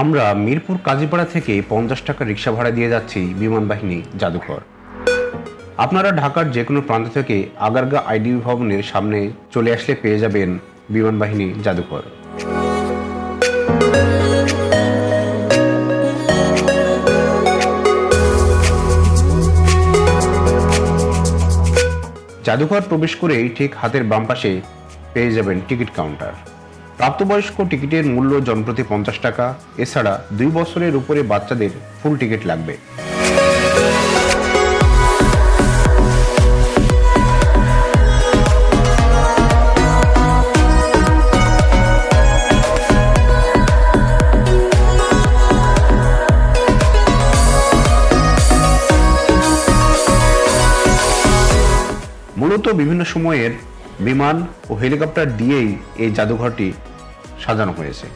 আমরা মিরপুর কাজীপাড়া থেকে পঞ্চাশ টাকা রিক্সা ভাড়া দিয়ে যাচ্ছি বিমান বাহিনী জাদুঘর। আপনারা ঢাকার যে কোনো প্রান্ত থেকে আগারগা আইডিবি ভবনের সামনে চলে আসলে পেয়ে যাবেন বিমান বাহিনী জাদুঘর। জাদুঘর প্রবেশ করেই ঠিক হাতের বাম পাশে পেয়ে যাবেন টিকিট কাউন্টার। প্রাপ্তবয়স্ক টিকিটের মূল্য জনপ্রতি পঞ্চাশ টাকা। এছাড়া দুই বছরের উপরে বাচ্চাদের ফুল টিকিট লাগবে। মূলত বিভিন্ন সময়ের বিমান ও হেলিকপ্টার দিয়েই এই জাদুঘরটি সাজানো হয়েছে।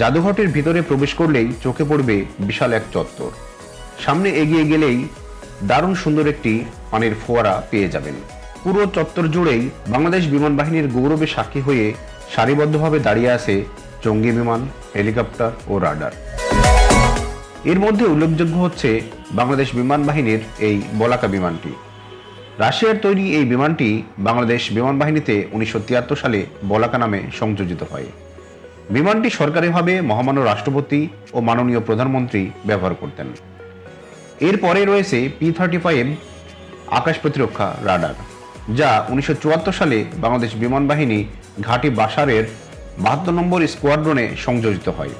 জাদুঘরটির ভিতরে প্রবেশ করলেই চোখে পড়বে বিশাল এক চত্বর। সামনে এগিয়ে গেলেই দারুণ সুন্দর একটি পানির ফোয়ারা পেয়ে যাবেন। পুরো চত্বর জুড়েই বাংলাদেশ বিমান বাহিনীর গৌরবে সাক্ষী হয়ে সারিবদ্ধভাবে দাঁড়িয়ে আছে জঙ্গি বিমান, হেলিকপ্টার ও রাডার। এর মধ্যে উল্লেখযোগ্য হচ্ছে বাংলাদেশ বিমান বাহিনীর এই বলাকা বিমানটি। রাশিয়ার তৈরি এই বিমানটি বাংলাদেশ বিমান বাহিনীতে উনিশশো তিয়াত্তর সালে বলাকা নামে সংযোজিত হয়। বিমানটি সরকারিভাবে মহামান্য রাষ্ট্রপতি ও মাননীয় প্রধানমন্ত্রী ব্যবহার করতেন। এরপরে রয়েছে পি থার্টি ফাইভ আকাশ প্রতিরক্ষা রাডার, যা উনিশশো চুয়াত্তর সালে বাংলাদেশ বিমান বাহিনী ঘাঁটি বাসারের বাহাত্তর নম্বর স্কোয়াড্রনে সংযোজিত হয়।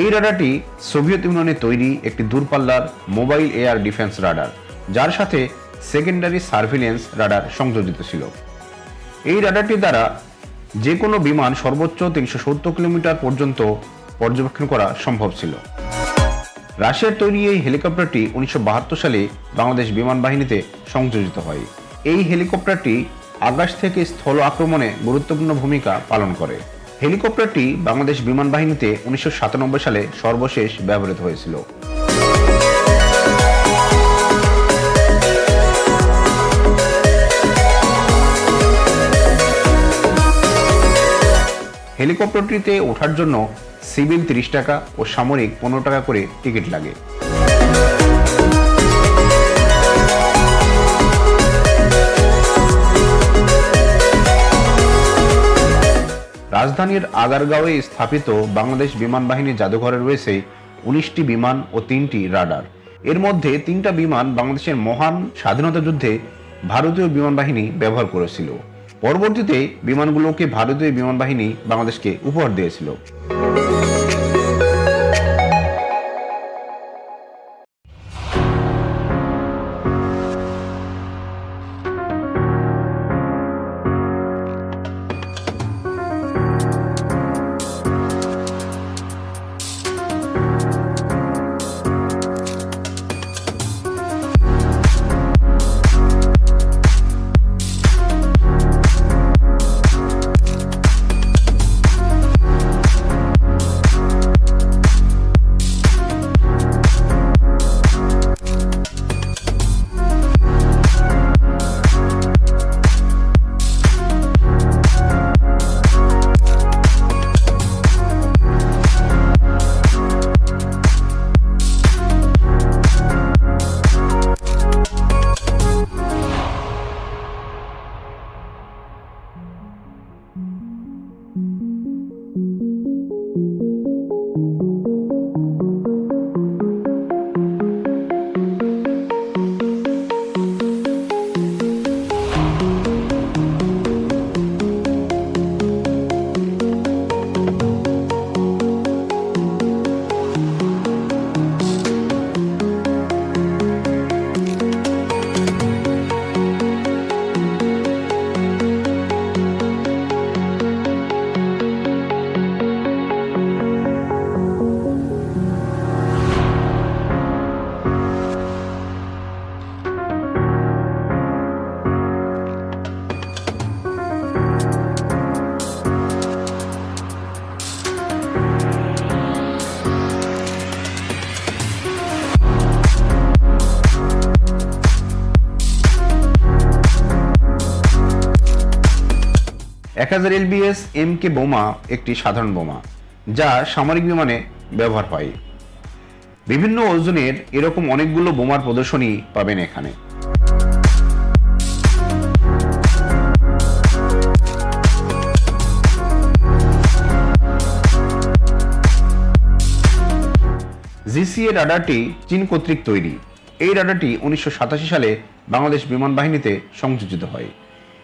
এই রাডারটি সোভিয়েত ইউনিয়নে তৈরি একটি দূরপাল্লার মোবাইল এয়ার ডিফেন্স রাডার। যার সাথে সেকেন্ডারি সার্ভিলেন্স রাডার সংযোজিত ছিল। এই রাডারটি দ্বারা যে কোনো বিমান সর্বোচ্চ তিনশো সত্তর কিলোমিটার পর্যন্ত পর্যবেক্ষণ করা সম্ভব ছিল। রাশিয়ার তৈরি এই হেলিকপ্টারটি উনিশশো বাহাত্তর সালে বাংলাদেশ বিমান বাহিনীতে সংযোজিত হয়। এই হেলিকপ্টারটি আকাশ থেকে স্থল আক্রমণে গুরুত্বপূর্ণ ভূমিকা পালন করে। হেলিকপ্টারটি বাংলাদেশ বিমান বাহিনীতে উনিশশো সাতানব্বই সালে সর্বশেষ ব্যবহৃত হয়েছিল। হেলিকপ্টারটিতে ওঠার জন্য সিভিল তিরিশ টাকা ও সামরিক পনেরো টাকা করে টিকিট লাগে। রাজধানীর আগারগাঁওয়ে স্থাপিত বাংলাদেশ বিমান বাহিনী জাদুঘরে রয়েছে উনিশটি বিমান ও তিনটি রাডার। এর মধ্যে তিনটা বিমান বাংলাদেশের মহান স্বাধীনতা যুদ্ধে ভারতীয় বিমান বাহিনী ব্যবহার করেছিল। পরবর্তীতে বিমানগুলোকে ভারতীয় বিমান বাহিনী বাংলাদেশকে উপহার দিয়েছিল। এক হাজার এলবিএস এম কে বোমা একটি সাধারণ বোমা, যা সামরিক বিমানে ব্যবহার হয়। বিভিন্ন ওজনের এরকম অনেকগুলো বোমার প্রদর্শনী পাবেন এখানে। জিসিএ রাডারটি চীন কর্তৃক তৈরি। এই রাডারটি উনিশশো সালে বাংলাদেশ বিমান বাহিনীতে সংযোজিত হয়।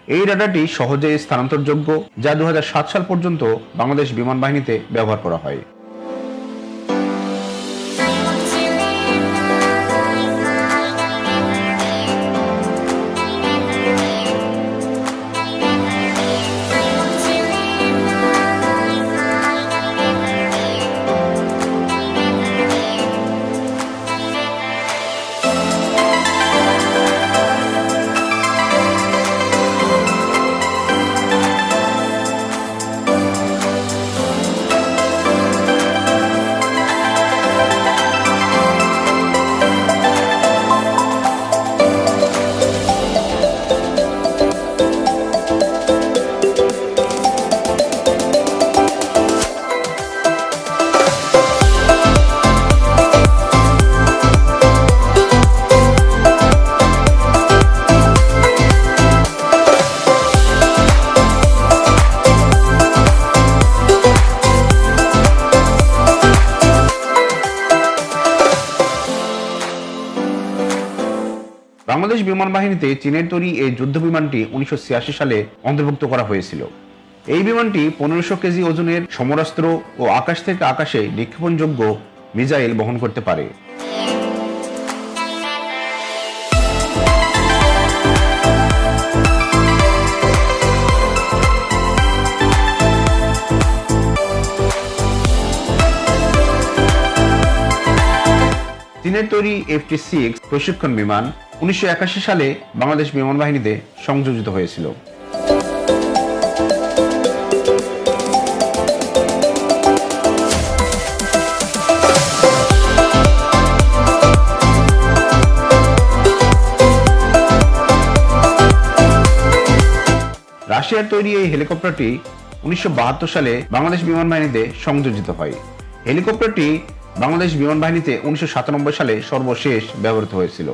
এই রাডারটি সহজে স্থানান্তরযোগ্য, যা দু হাজার সাত সাল পর্যন্ত বাংলাদেশ বিমান বাহিনীতে ব্যবহার করা হয়। বাংলাদেশ বিমান বাহিনীতে চীনের তৈরি এই যুদ্ধ বিমানটি উনিশশো ছিয়াশি সালে অন্তর্ভুক্ত করা হয়েছিল। এই বিমানটি পনেরোশো কেজি ওজনের সমরাস্ত্র ও আকাশ থেকে আকাশে নিক্ষেপণযোগ্য মিসাইল বহন করতে পারে। চীনের তৈরি এফটি সিক্স প্রশিক্ষণ বিমান উনিশশো একাশি সালে বাংলাদেশ বিমান বাহিনীতে সংযোজিত হয়েছিল। রাশিয়ার তৈরি এই হেলিকপ্টারটি উনিশশো বাহাত্তর সালে বাংলাদেশ বিমান বাহিনীতে সংযোজিত হয়। হেলিকপ্টারটি বাংলাদেশ বিমান বাহিনীতে উনিশশো সাতানব্বই সালে সর্বশেষ ব্যবহৃত হয়েছিল।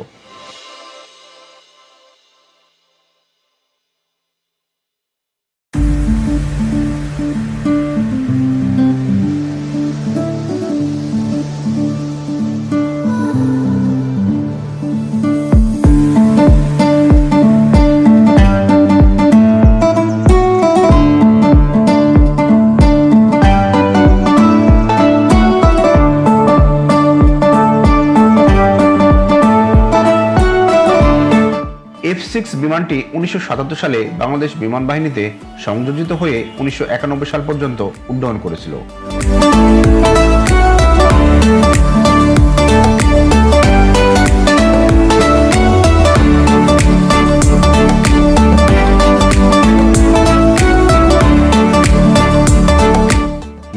সিক্স বিমানটি উনিশশো সাতাত্তর সালে বাংলাদেশ বিমান বাহিনীতে সংযোজিত হয়ে উনিশশো একানব্বই সাল পর্যন্ত উড্ডয়ন করেছিল।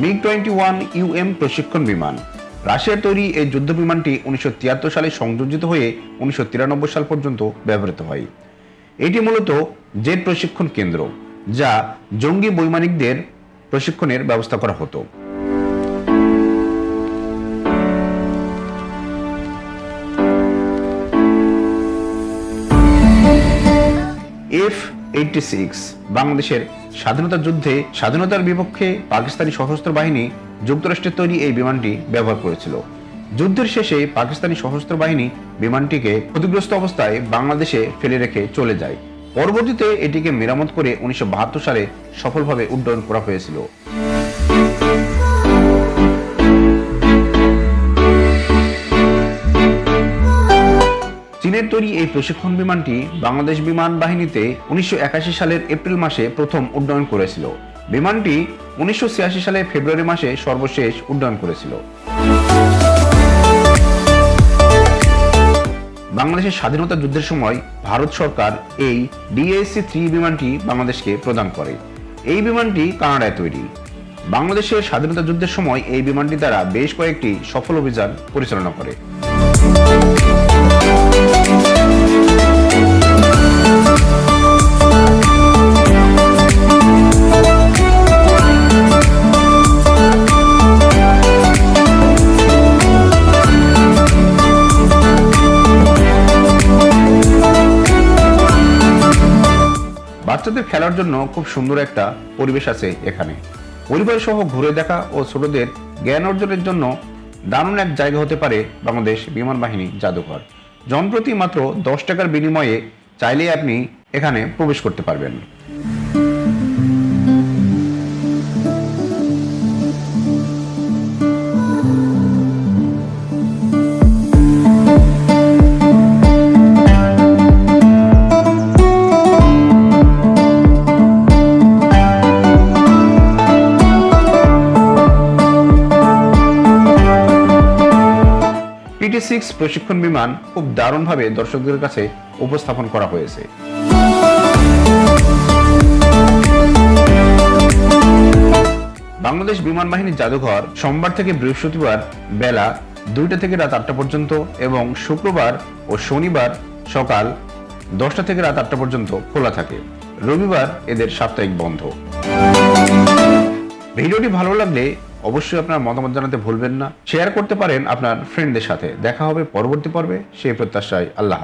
মিগ টোয়েন্টি ওয়ান ইউএম প্রশিক্ষণ বিমান। রাশিয়ার তৈরি এই যুদ্ধ বিমানটি উনিশশো তিয়াত্তর সালে সংযোজিত হয়ে উনিশশো তিরানব্বই সাল পর্যন্ত ব্যবহৃত হয়। এটি মূলত জেট প্রশিক্ষণ কেন্দ্র, যা জঙ্গি বৈমানিকদের প্রশিক্ষণের ব্যবস্থা করা হতো। এফ এইটটি সিক্স, বাংলাদেশের স্বাধীনতা যুদ্ধে স্বাধীনতার বিপক্ষে পাকিস্তানি সশস্ত্র বাহিনী যুক্তরাষ্ট্রের তৈরি এই বিমানটি ব্যবহার করেছিল। যুদ্ধের শেষে পাকিস্তানি সশস্ত্র বাহিনী বিমানটিকে ক্ষতিগ্রস্ত অবস্থায় বাংলাদেশে ফেলে রেখে চলে যায়। পরবর্তীতে এটিকে মেরামত করে উনিশশো সালে সফলভাবে উড্ডয়ন করা হয়েছিল। চীনের তৈরি এই প্রশিক্ষণ বিমানটি বাংলাদেশ বিমান বাহিনীতে উনিশশো একাশি সালের এপ্রিল মাসে প্রথম উড্ডয়ন করেছিল। বিমানটি উনিশশো সালে ফেব্রুয়ারি মাসে সর্বশেষ উড্ডয়ন করেছিল। বাংলাদেশের স্বাধীনতা যুদ্ধের সময় ভারত সরকার এই ডিএসসি থ্রি বিমানটি বাংলাদেশকে প্রদান করে। এই বিমানটি কানাডায় তৈরি। বাংলাদেশের স্বাধীনতা যুদ্ধের সময় এই বিমানটি দ্বারা বেশ কয়েকটি সফল অভিযান পরিচালনা করে। খেলার জন্য খুব সুন্দর একটা পরিবেশ আছে এখানে। পরিবার সহ ঘুরে দেখা ও ছোটদের জ্ঞান অর্জনের জন্য দারুণ এক জায়গা হতে পারে বাংলাদেশ বিমান বাহিনী জাদুঘর। জনপ্রতি মাত্র দশ টাকার বিনিময়ে চাইলেই আপনি এখানে প্রবেশ করতে পারবেন। পিটি সিক্স প্রশিক্ষণ বিমান খুব দারুণভাবে দর্শকদের কাছে উপস্থাপন করা হয়েছে। বাংলাদেশ বিমান বাহিনীর জাদুঘর সোমবার থেকে বৃহস্পতিবার বেলা দুইটা থেকে রাত আটটা পর্যন্ত এবং শুক্রবার ও শনিবার সকাল দশটা থেকে রাত আটটা পর্যন্ত খোলা থাকে। রবিবার এদের সাপ্তাহিক বন্ধ। ভিডিওটি ভালো লাগলে অবশ্যই আপনার মতামত জানাতে ভুলবেন না। শেয়ার করতে পারেন আপনার ফ্রেন্ডদের সাথে। দেখা হবে পরবর্তী পর্বে। সেই প্রত্যাশায় আল্লাহ।